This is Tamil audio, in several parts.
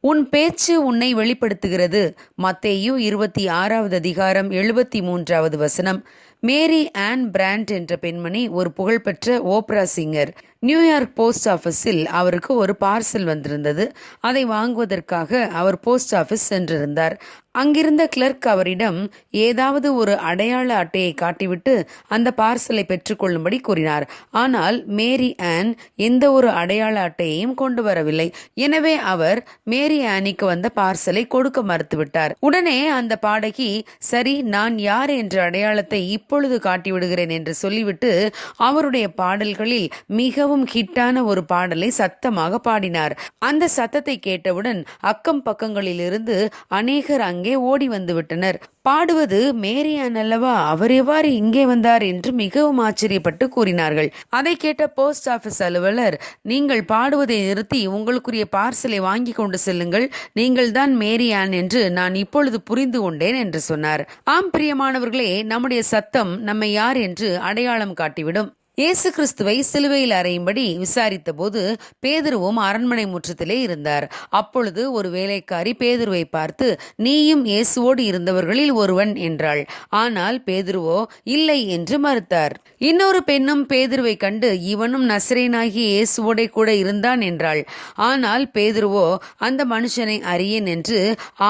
உன் பேச்சு உன்னை வெளிப்படுத்துகிறது. மத்தேயு இருபத்தி ஆறாவது அதிகாரம் எழுபத்தி மூன்றாவது வசனம். மேரி ஆன் பிராண்ட் என்ற பெண்மணி ஒரு புகழ்பெற்ற ஓப்ரா சிங்கர். நியூயார்க் போஸ்ட் ஆஃபீஸில் அவருக்கு ஒரு பார்சல் வந்திருந்தது. அதை வாங்குவதற்காக அவர் போஸ்ட் ஆஃபீஸ் சென்றிருந்தார். அங்கிருந்த கிளர்க் அவரிடம் ஏதாவது ஒரு அடையாள அட்டையை காட்டிவிட்டு அந்த பார்சலை பெற்றுக்கொள்ளும்படி கூறினார். ஆனால் மேரி ஆன் எந்த ஒரு அடையாள அட்டையையும் கொண்டு வரவில்லை. எனவே அவர் மேரி ஆனிக்கு வந்த பார்சலை கொடுக்க மறுத்துவிட்டார். உடனே அந்த பாடகி சரி நான் யார் என்ற அடையாளத்தை இப்பொழுது காட்டிவிடுகிறேன் என்று சொல்லிவிட்டு அவருடைய பாடல்களில் மிகவும் ஹிட்டான ஒரு பாடலை சத்தமாக பாடினார். அந்த சத்தத்தை கேட்டவுடன் அக்கம் பக்கங்களிலிருந்து அநேகர் அங்கே ஓடி வந்து விட்டனர் பாடுவது மேரியான் அல்லவா? அவர் எவ்வாறு இங்கே வந்தார் என்று மிகவும் ஆச்சரியப்பட்டு கூறினார்கள். அதை கேட்ட போஸ்ட் ஆபீஸ் அலுவலர் நீங்கள் பாடுவதை நிறுத்தி உங்களுக்குரிய பார்சலை வாங்கி கொண்டு செல்லுங்கள். நீங்கள் தான் மேரியான் என்று நான் இப்பொழுது புரிந்து கொண்டேன் என்று சொன்னார். ஆம் பிரியமானவர்களே நம்முடைய சத்தம் நம்மை யார் என்று அடையாளம் காட்டிவிடும். இயேசு கிறிஸ்துவை சிலுவையில் அறையும்படி விசாரித்த போது பேதுருவும் அரண்மனை முற்றத்திலே இருந்தார். அப்பொழுது ஒரு வேலைக்காரி பேதுருவை பார்த்து நீயும் இயேசுவோடு இருந்தவர்களில் ஒருவன் என்றாள். ஆனால் பேதுருவோ இல்லை என்று மறுத்தார். இன்னொரு பெண்ணும் பேதுருவை கண்டு இவனும் நசரேனாகிய இயேசுவோடே கூட இருந்தான் என்றாள். ஆனால் பேதுருவோ அந்த மனுஷனை அறியேன் என்று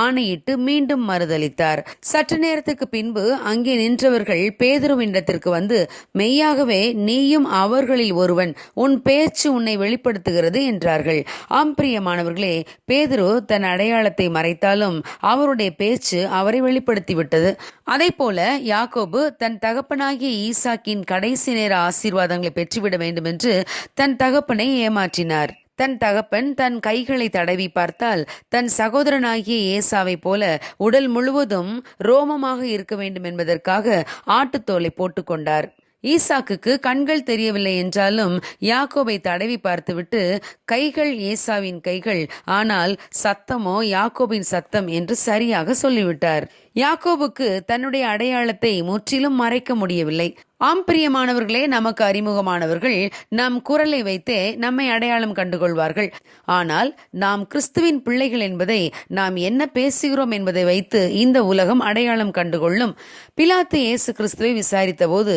ஆணையிட்டு மீண்டும் மறுதளித்தார். சற்று நேரத்துக்கு பின்பு அங்கே நின்றவர்கள் பேதுருவினிடத்திற்கு வந்து மெய்யாகவே நீயும் அவர்களில் ஒருவன். உன் பேச்சு உன்னை வெளிப்படுத்துகிறது என்றார்கள். ஆம் பிரியமானவர்களே பேதுரு தன் அடையாளத்தை மறைத்தாலும் அவருடைய பேச்சு அவரை வெளிப்படுத்திவிட்டது. அதை போல யாக்கோபு தன் தகப்பனாகிய ஈசாக்கின் கடைசி நேர ஆசீர்வாதங்களை பெற்றுவிட வேண்டும் என்று தன் தகப்பனை ஏமாற்றினார். தன் தகப்பன் தன் கைகளை தடவி பார்த்தால் தன் சகோதரனாகிய ஏசாவை போல உடல் முழுவதும் ரோமமாக இருக்க வேண்டும் என்பதற்காக ஆட்டுத்தோலை போட்டுக்கொண்டார். ஈசாக்குக்கு கண்கள் தெரியவில்லை என்றாலும் யாக்கோபை தடவி பார்த்துவிட்டு கைகள் ஏசாவின் கைகள் ஆனால் சத்தமோ யாக்கோபின் சத்தம் என்று சரியாக சொல்லிவிட்டார். யாக்கோபுக்கு தன்னுடைய அடையாளத்தை முற்றிலும் மறைக்க முடியவில்லை. ஆம் பிரியமானவர்களே நமக்கு அறிமுகமானவர்கள் நம் குரலை வைத்தே நம்மை அடையாளம் கண்டுகொள்வார்கள். ஆனால் நாம் கிறிஸ்துவின் பிள்ளைகள் என்பதை நாம் என்ன பேசுகிறோம் என்பதை வைத்து இந்த உலகம் அடையாளம் கண்டுகொள்ளும். பிலாத்து இயேசு கிறிஸ்துவை விசாரித்த போது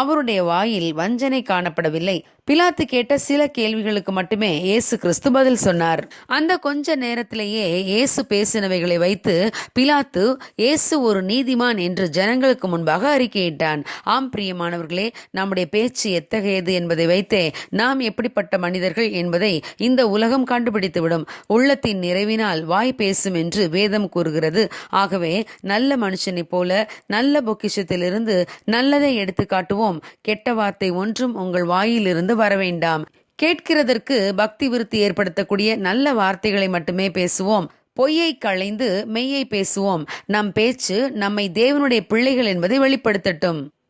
அவருடைய வாயில் வஞ்சனை காணப்படவில்லை. பிலாத்து கேட்ட சில கேள்விகளுக்கு மட்டுமே இயேசு கிறிஸ்து பதில் சொன்னார். அந்த கொஞ்ச நேரத்திலேயே இயேசு பேசினவைகளை வைத்து பிலாத்து இயேசு ஒரு நீதிமான் என்று ஜனங்களுக்கு முன்பாக அறிக்கையிட்டான். ஆம் பிரியமானவர்களே நம்முடைய பேச்சு எத்தகையது என்பதை வைத்தே நாம் எப்படிப்பட்ட மனிதர்கள் என்பதை இந்த உலகம் கண்டுபிடித்துவிடும். உள்ளத்தின் நிறைவினால் வாய் பேசும் என்று வேதம் கூறுகிறது. ஆகவே நல்ல மனுஷனைப் போல நல்ல பொக்கிஷத்திலிருந்து நல்லதை எடுத்து காட்டுவோம். கெட்ட வார்த்தை ஒன்றும் உங்கள் வாயிலிருந்து வர வேண்டாம். கேட்கிறதற்கு பக்தி விருத்தி ஏற்படுத்தக்கூடிய நல்ல வார்த்தைகளை மட்டுமே பேசுவோம். பொய்யை களைந்து மெய்யை பேசுவோம். நம் பேச்சு நம்மை தேவனுடைய பிள்ளைகள் என்பதை வெளிப்படுத்தட்டும்.